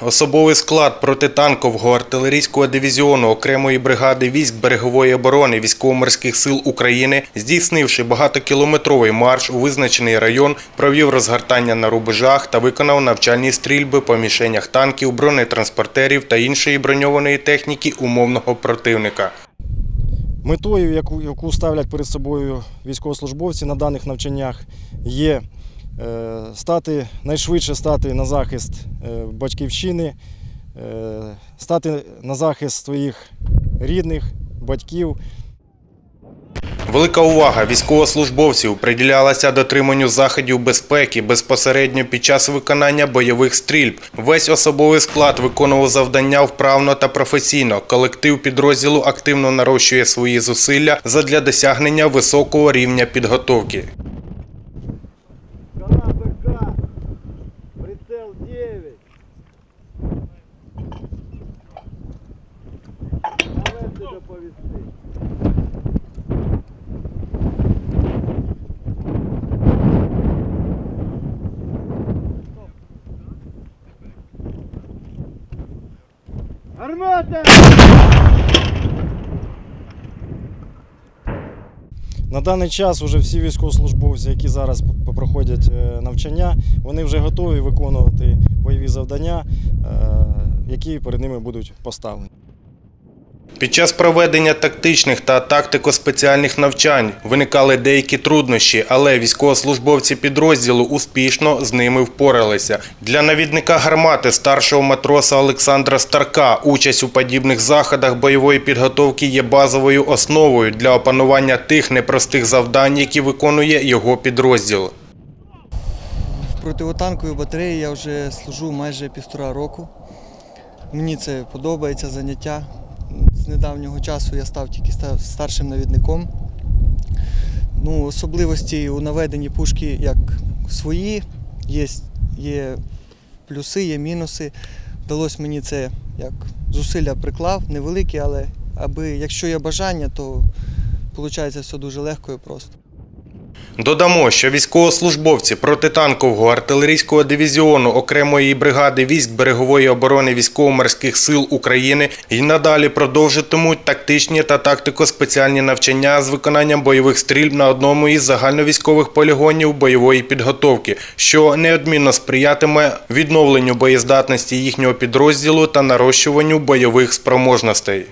Особовий склад протитанкового артилерійського дивізіону окремої бригади військ берегової оборони військово-морських сил України, здійснивши багатокілометровий марш у визначений район, провів розгортання на рубежах та виконав навчальні стрільби по мішенях танків, бронетранспортерів та іншої броньованої техніки умовного противника. Метою, яку, ставлять перед собою військовослужбовці на даних навчаннях, є стати найшвидше стати на захист е, батьківщини, е, стати на захист своїх рідних, батьків. Велика увага військовослужбовців приділялася дотриманню заходів безпеки безпосередньо під час виконання бойових стрільб. Весь особовий склад виконував завдання вправно та професійно. Колектив підрозділу активно нарощує свої зусилля задля досягнення високого рівня підготовки. 9. Але ти доповісти. Гармата! На даний час вже всі військовослужбовці, які зараз проходять е, навчання, вони вже готові виконувати бойові завдання, е, які перед ними будуть поставлені. Під час проведення тактичних та тактико-спеціальних навчань виникали деякі труднощі, але військовослужбовці підрозділу успішно з ними впоралися. Для навідника гармати старшого матроса Олександра Старка участь у подібних заходах бойової підготовки є базовою основою для опанування тих непростих завдань, які виконує його підрозділ. В противотанковій батареї я вже служу майже півтора року. Мені це подобається заняття. З недавнього часу я став тільки старшим навідником. Ну, особливості у наведенні пушки як свої, є, є плюси, є мінуси. Вдалося мені це як зусилля приклав, невеликі, але аби якщо є бажання, то виходить все дуже легко і просто. Додамо, що військовослужбовці протитанкового артилерійського дивізіону окремої бригади військ берегової оборони військово-морських сил України і надалі продовжитимуть тактичні та тактико-спеціальні навчання з виконанням бойових стрільб на одному із загальновійськових полігонів бойової підготовки, що неодмінно сприятиме відновленню боєздатності їхнього підрозділу та нарощуванню бойових спроможностей.